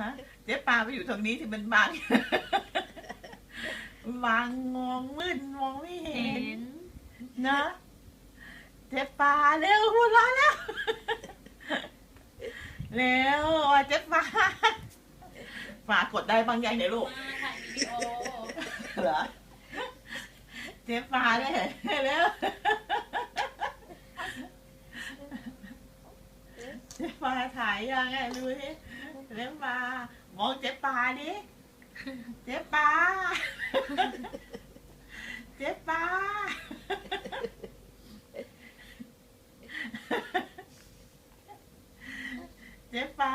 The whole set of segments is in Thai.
ฮะเจ๊ปาไปอยู่ตรงนี้ที่มันบัง บังมองมืดมองไม่เห็เห็นนนะ เจ๊ปาเร็วหัวเร้อนแล้ว เร็วอะเจ๊ปาฝากกดได้บางอย่างเดี๋ยวลูกมาถ่ายวิดีโอเหรอ เจ๊ปาเลยเร็วเจ๊ปาถ่ายยังไงดูดิ เจ๊ปามองเจ๊ปาดิเจ๊ปาเจ๊ปาเจ๊ปา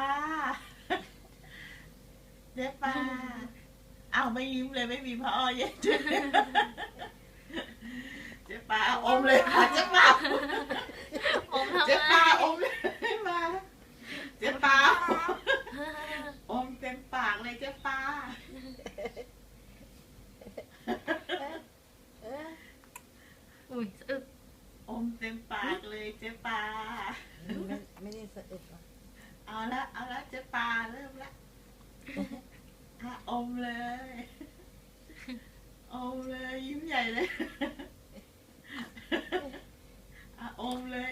เจ๊ปาเอาไม่ยิ้มเลยไม่มีพ่อเย็นเจ๊ปาอมเลยค่ะเจ๊ปา ผมทำ เจ๊ ไม ปาอมเลยมาเจ๊ปาอมเต็มปากเลยเจ๊ปา อุ้ยสะอึก อ มเต็มปากเลยเจ๊ปา ไม่ไม่ได้สะอึกหรอกเอาละเอาละเจ๊ปาเริ่มละอะอมเลยอมเลยยิ้มใหญ่เลยอะอมเลย